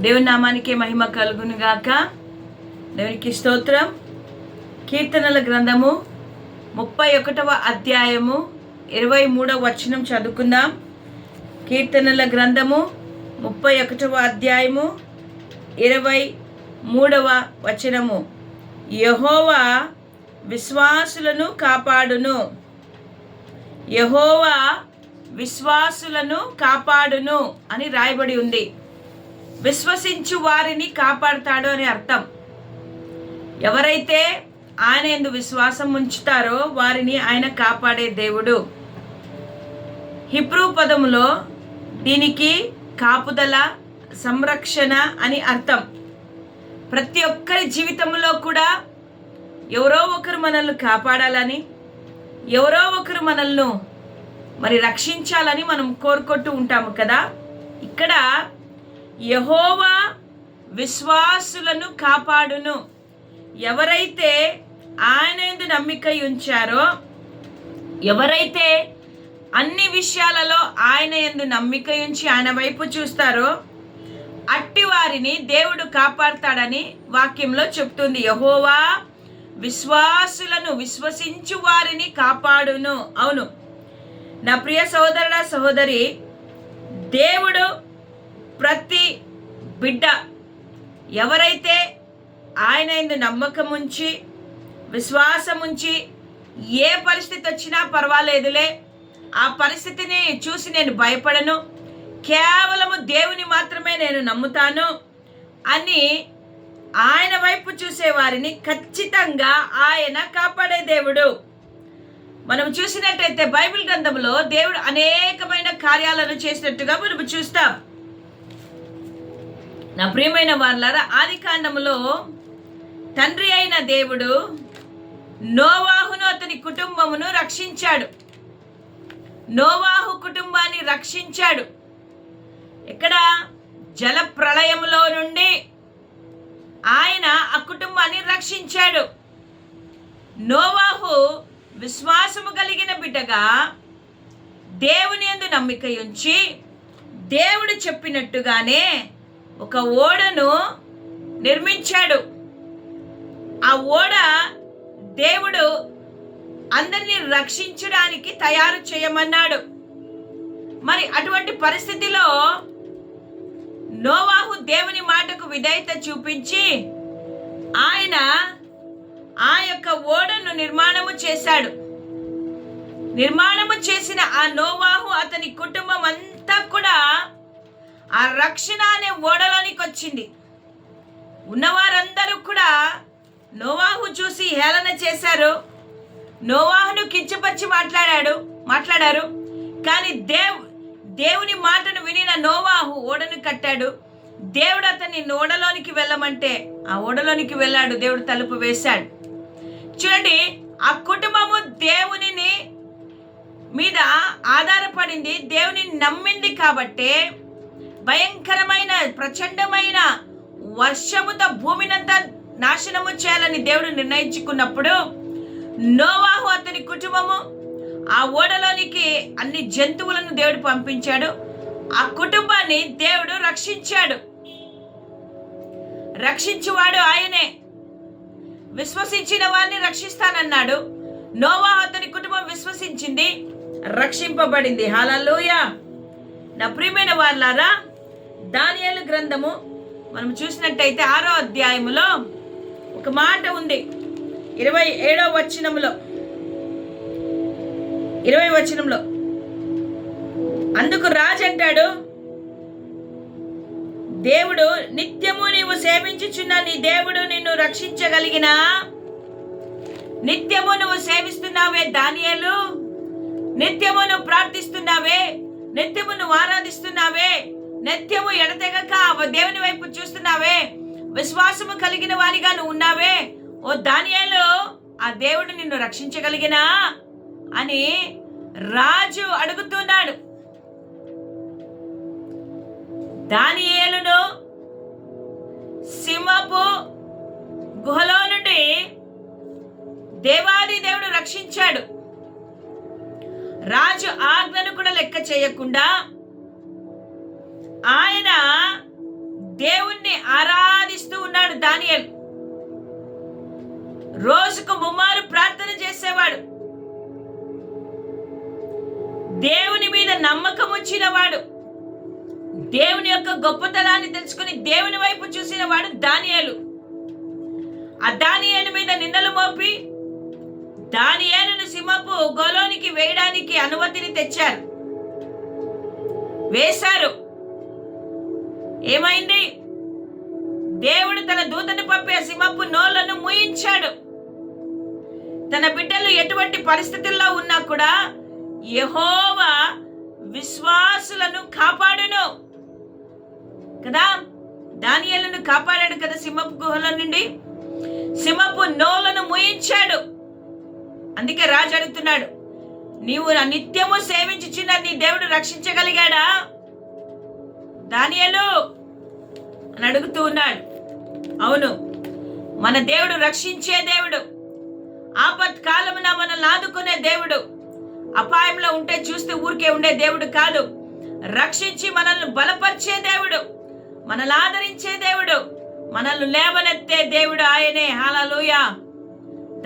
దేవుని నామానికి మహిమ కలుగును గాక దేవునికి స్తోత్రం. కీర్తనల గ్రంథము ముప్పై ఒకటవ అధ్యాయము ఇరవై మూడవ వచనం చదువుకుందాం. కీర్తనల గ్రంథము ముప్పై ఒకటవ అధ్యాయము ఇరవై మూడవ వచనము. యహోవా విశ్వాసులను కాపాడును. యహోవా విశ్వాసులను కాపాడును అని రాయబడి ఉంది. విశ్వసించు వారిని కాపాడతాడు అని అర్థం. ఎవరైతే ఆయన ఎందు విశ్వాసం ఉంచుతారో వారిని ఆయన కాపాడే దేవుడు. హిబ్రూ పదములో దీనికి కాపుదల సంరక్షణ అని అర్థం. ప్రతి ఒక్కరి జీవితంలో కూడా ఎవరో ఒకరు మనల్ని కాపాడాలని ఎవరో ఒకరు మనల్ని మరి రక్షించాలని మనం కోరుకుంటూ ఉంటాము కదా. ఇక్కడ యహోవా విశ్వాసులను కాపాడును. ఎవరైతే ఆయన ఎందు నమ్మిక ఉంచారో ఎవరైతే అన్ని విషయాలలో ఆయన ఎందు నమ్మిక ఉంచి ఆయన వైపు చూస్తారో అట్టి వారిని దేవుడు కాపాడతాడని వాక్యంలో చెప్తుంది. యహోవా విశ్వాసులను విశ్వసించు వారిని కాపాడును. అవును. నా ప్రియ సహోదరుడ సహోదరి దేవుడు ప్రతి బిడ్డ ఎవరైతే ఆయన నమ్మకం ఉంచి విశ్వాసం ఉంచి ఏ పరిస్థితి వచ్చినా పర్వాలేదులే ఆ పరిస్థితిని చూసి నేను భయపడను. కేవలము దేవుని మాత్రమే నేను నమ్ముతాను అని ఆయన వైపు చూసే వారిని ఖచ్చితంగా ఆయన కాపాడే దేవుడు. మనం చూసినట్టయితే బైబిల్ గ్రంథంలో దేవుడు అనేకమైన కార్యాలను చేసినట్టుగా మనం చూస్తాం. నా ప్రియమైన వాళ్ళారా ఆది కాండములో తండ్రి అయిన దేవుడు నోవాహును అతని కుటుంబమును రక్షించాడు. నోవాహు కుటుంబాన్ని రక్షించాడు. ఇక్కడ జల ప్రళయంలో నుండి ఆయన ఆ కుటుంబాన్ని రక్షించాడు. నోవాహు విశ్వాసము కలిగిన బిడ్డగా దేవుని ఎందు నమ్మిక ఉంచి దేవుడు చెప్పినట్టుగానే ఒక ఓడను నిర్మించాడు. ఆ ఓడ దేవుడు అందరినీ రక్షించడానికి తయారు చేయమన్నాడు. మరి అటువంటి పరిస్థితిలో నోవాహు దేవుని మాటకు విధేయత చూపించి ఆయన ఆ యొక్క ఓడను నిర్మాణము చేశాడు. నిర్మాణము చేసిన ఆ నోవాహు అతని కుటుంబం అంతా కూడా ఆ రక్షణ అనే ఓడలోనికి వచ్చింది. ఉన్నవారందరూ కూడా నోవాహు చూసి హేళన చేశారు. నోవాహును కించపరిచి మాట్లాడాడు మాట్లాడారు. కానీ దేవ్ దేవుని మాటను వినిన నోవాహు ఓడను కట్టాడు. దేవుడు అతన్ని ఓడలోనికి వెళ్ళమంటే ఆ ఓడలోనికి వెళ్ళాడు దేవుడు తలుపు వేశాడు. చూడండి ఆ కుటుంబము దేవునిని మీద ఆధారపడింది దేవుని నమ్మింది కాబట్టే భయంకరమైన ప్రచండమైన వర్షముతో భూమినంతా నాశనము చేయాలని దేవుడు నిర్ణయించుకున్నప్పుడు నోవాహు అతని కుటుంబము ఆ ఓడలోనికి అన్ని జంతువులను దేవుడు పంపించాడు. ఆ కుటుంబాన్ని దేవుడు రక్షించాడు. రక్షించువాడు ఆయనే. విశ్వసించిన వారిని రక్షిస్తానన్నాడు. నోవా అతని కుటుంబం విశ్వసించింది రక్షింపబడింది. హలలోయ నా ప్రియమైన వాళ్ళారా దానియలు గ్రంథము మనం చూసినట్టయితే ఆరో అధ్యాయములో ఒక మాట ఉంది. ఇరవై ఏడో వచనములో. ఇరవై వచనంలో అందుకు రాజు అంటాడు దేవుడు నిత్యము నీవు సేవించుచున్న నీ దేవుడు నిన్ను రక్షించగలిగిన నిత్యము నువ్వు సేవిస్తున్నావే దానియలు. నిత్యము నువ్వు ప్రార్థిస్తున్నావే. నిత్యము నువ్వు ఆరాధిస్తున్నావే. నిత్యము ఎడతెగక ఆ దేవుని వైపు చూస్తున్నావే. విశ్వాసము కలిగిన వారిగా నువ్వు ఉన్నావే. ఓ దానియాలు ఆ దేవుడు నిన్ను రక్షించగలిగినా అని రాజు అడుగుతున్నాడు. దానియేలును సింహపు గుహలో నుండి దేవాది దేవుడు రక్షించాడు. రాజు ఆజ్ఞను కూడా లెక్క చేయకుండా ఆయన దేవుణ్ణి ఆరాధిస్తూ ఉన్నాడు దానియల్. రోజుకు ముమ్మారు ప్రార్థన చేసేవాడు. దేవుని మీద నమ్మకం వచ్చినవాడు దేవుని యొక్క గొప్పతనాన్ని తెలుసుకుని దేవుని వైపు చూసిన వాడు దానియేలు. ఆ దానియేలు మీద నిందలు మోపి దానియేలును సింహపు గోలోనికి వేయడానికి అనుమతిని తెచ్చారు. వేశారు. ఏమైంది? దేవుడు తన దూతను పంపే సింహపు నోళ్ళను ముయించాడు. తన బిడ్డలు ఎటువంటి పరిస్థితుల్లో ఉన్నా కూడా యహోవా విశ్వాసులను కాపాడును. కదా? దానియలను కాపాడాడు కదా సింహపు గుహల నుండి? సింహపు నోలను ముయించాడు. అందుకే రాజు అడుగుతున్నాడు నీవు నా నిత్యము సేవించుచున్న నీ దేవుడు రక్షించగలిగాడా? దానియలు అని అడుగుతూ ఉన్నాడు. అవును మన దేవుడు రక్షించే దేవుడు ఆపత్ కాలమున మనల్ని ఆదుకునే దేవుడు అపాయంలో ఉంటే చూస్తూ ఊరికే ఉండే దేవుడు కాదు. రక్షించి మనల్ని బలపరిచే దేవుడు మనల్ని ఆదరించే దేవుడు మనల్ని లేవనెత్తే దేవుడు ఆయనే. హాలలోయ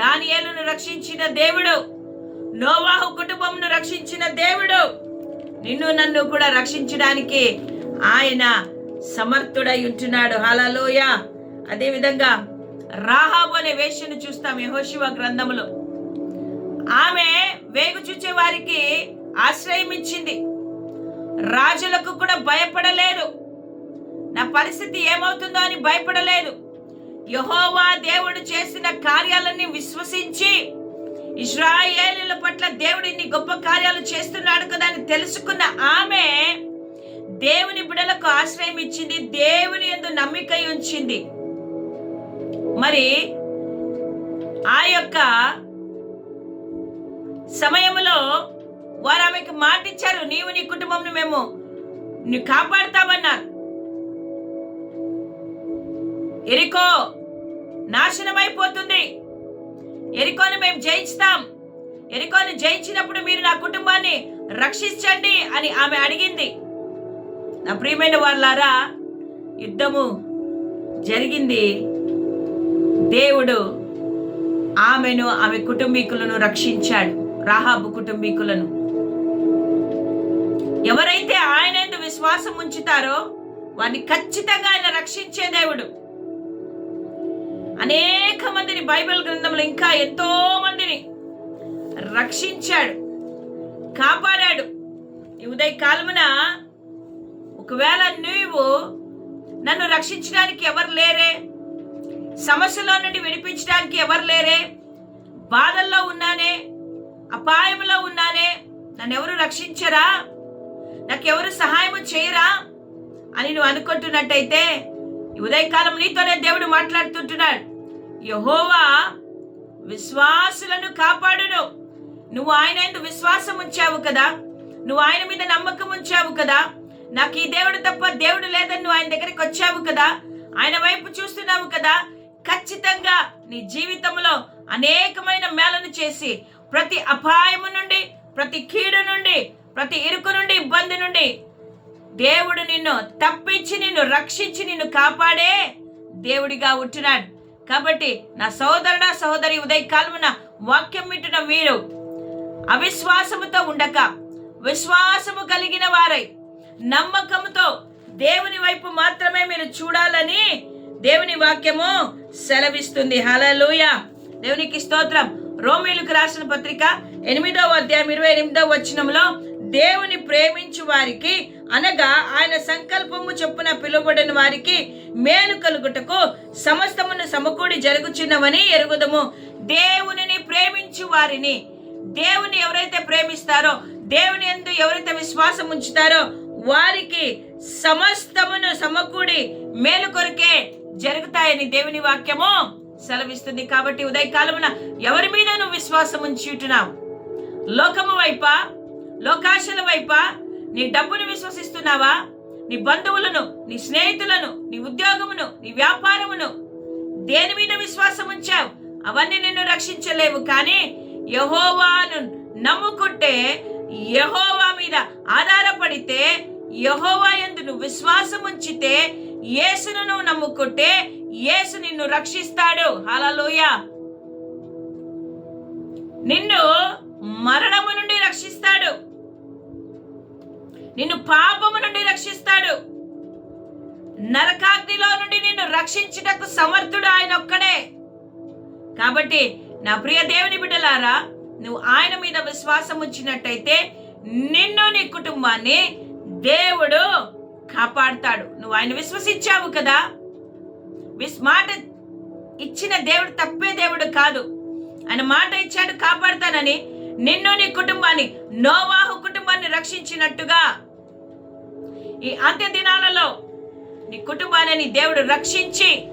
దానియేలును రక్షించిన దేవుడు నోవాహు కుటుంబంను రక్షించిన దేవుడు నిన్ను నన్ను కూడా రక్షించడానికి ఆయన సమర్థుడై ఉంటున్నాడు. హలలోయ అదేవిధంగా రాహాబు అనే వేష్యను చూస్తాం యహోశివ గ్రంథములో. ఆమె వేగు చూచే వారికి ఆశ్రయం ఇచ్చింది. రాజులకు కూడా భయపడలేదు. నా పరిస్థితి ఏమవుతుందో అని భయపడలేదు. యహోవా దేవుడు చేసిన కార్యాలన్నీ విశ్వసించి ఇస్రాయేలుల పట్ల దేవుడు ఇన్ని గొప్ప కార్యాలు చేస్తున్నాడు కదా అని తెలుసుకున్న ఆమె దేవుని బిడలకు ఆశ్రయం ఇచ్చింది దేవుని ఎందు నమ్మిక ఉంచింది. మరి ఆ యొక్క సమయంలో వారు ఆమెకు మాటిచ్చారు నీవు నీ కుటుంబంను మేము నీ కాపాడుతామన్నారు. ఎరికో నాశనమైపోతుంది. ఎరికోని మేము జయించుతాం. ఎరికోని జయించినప్పుడు మీరు నా కుటుంబాన్ని రక్షించండి అని ఆమె అడిగింది. నా ప్రియమైన వాళ్ళారా యుద్ధము జరిగింది. దేవుడు ఆమెను ఆమె కుటుంబీకులను రక్షించాడు రాహాబు కుటుంబీకులను. ఎవరైతే ఆయన ఎందు విశ్వాసం ఉంచుతారో వారిని ఖచ్చితంగా ఆయన రక్షించే దేవుడు. అనేక మందిని బైబిల్ గ్రంథంలో ఇంకా ఎంతో మందిని రక్షించాడు కాపాడాడు. ఈ ఉదయ కాలమున ఒకవేళ నువ్వు నన్ను రక్షించడానికి ఎవరు లేరే సమస్యలో నుండి విడిపించడానికి ఎవరు లేరే బాధల్లో ఉన్నానే అపాయంలో ఉన్నానే నన్ను ఎవరు రక్షించరా? నాకెవరు సహాయం చేయరా? అని నువ్వు అనుకుంటున్నట్టయితే ఉదయకాలం నీతోనే దేవుడు మాట్లాడుతుంటున్నాడు. యహోవా విశ్వాసులను కాపాడును. నువ్వు ఆయన ఎందు విశ్వాసం ఉంచావు కదా. నువ్వు ఆయన మీద నమ్మకం ఉంచావు కదా. నాకు ఈ దేవుడు తప్ప దేవుడు లేదని నువ్వు ఆయన దగ్గరికి వచ్చావు కదా? ఆయన వైపు చూస్తున్నావు కదా? ఖచ్చితంగా నీ జీవితంలో అనేకమైన మేలను చేసి ప్రతి అపాయము నుండి ప్రతి కీడు నుండి ప్రతి ఇరుకు నుండి ఇబ్బంది నుండి దేవుడు నిన్ను తప్పించి నిన్ను రక్షించి నిన్ను కాపాడే దేవుడిగా ఉంటున్నాడు. కాబట్టి నా సోదరుడ సహోదరి ఉదయకాలమున వాక్యం వింటున్న మీరు అవిశ్వాసముతో ఉండక విశ్వాసము కలిగిన వారై నమ్మకంతో దేవుని వైపు మాత్రమే మీరు చూడాలని దేవుని వాక్యము సెలవిస్తుంది. హలలుయ దేవునికి స్తోత్రం. రోమిలకు రాసిన పత్రిక ఎనిమిదవ అధ్యాయం ఇరవై ఎనిమిదవ వచనంలో దేవుని ప్రేమించు వారికి అనగా ఆయన సంకల్పము చొప్పున పిలువబడిన వారికి మేలు కలుగుటకు సమస్తమును సమకూడి జరుగుచున్నవని ఎరుగుదము. దేవునిని ప్రేమించు వారిని దేవుని ఎవరైతే ప్రేమిస్తారో దేవుని ఎందు ఎవరైతే విశ్వాసం ఉంచుతారో వారికి సమస్తమును సమకూడి మేలు కొరకే జరుగుతాయని దేవుని వాక్యము సెలవిస్తుంది కాబట్టి ఉదయకాలమున ఎవరి మీద నువ్వు విశ్వాసం ఉంచుతున్నావు లోకము వైపా? లోకాశల వైపా? నీ డబ్బును విశ్వసిస్తున్నావా? నీ బంధువులను నీ స్నేహితులను నీ ఉద్యోగమును నీ వ్యాపారమును దేని మీద విశ్వాసం ఉంచావు? అవన్నీ నిన్ను రక్షించలేవు కానీ యహోవాను నమ్ముకుంటే యహోవా మీద ఆధారపడితే యహోవా ఎందు నువ్వు విశ్వాసం ఉంచితే యేసును నువ్వు నమ్ముకుంటే యేసు నిన్ను రక్షిస్తాడు. హలలోయ నిన్ను మరణము నుండి రక్షిస్తాడు. నిన్ను పాపము నుండి రక్షిస్తాడు. నరకాగ్నిలో నుండి నిన్ను రక్షించుటకు సమర్థుడు ఆయన ఒక్కడే కాబట్టి నా ప్రియ దేవుని బిడ్డలారా నువ్వు ఆయన మీద విశ్వాసం ఉంచినట్టయితే నిన్ను నీ కుటుంబాన్ని దేవుడు కాపాడుతాడు. నువ్వు ఆయన విశ్వసించావు కదా? విస్ మాట ఇచ్చిన దేవుడు తప్పే దేవుడు కాదు. ఆయన మాట ఇచ్చాడు కాపాడుతానని నిన్ను నీ కుటుంబాన్ని నోవాహు కుటుంబాన్ని రక్షించినట్టుగా. ఈ అంత్య దినాలలో నీ కుటుంబాన్ని దేవుడు రక్షించి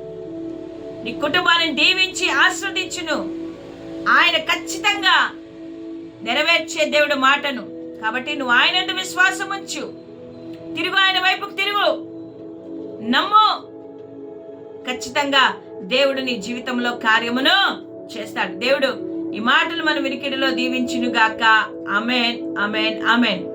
నీ కుటుంబాన్ని దీవించి ఆస్వాదించును. ఆయన ఖచ్చితంగా నెరవేర్చే దేవుడు మాటను. కాబట్టి నువ్వు ఆయన విశ్వాసం ఉంచు తిరుగు ఆయన వైపుకు తిరుగు. నమ్ము. ఖచ్చితంగా దేవుడు నీ జీవితంలో కార్యమును చేస్తాడు. దేవుడు ఈ మాటలు మన వినికిడిలో దీవించునుగాక. Amen amen amen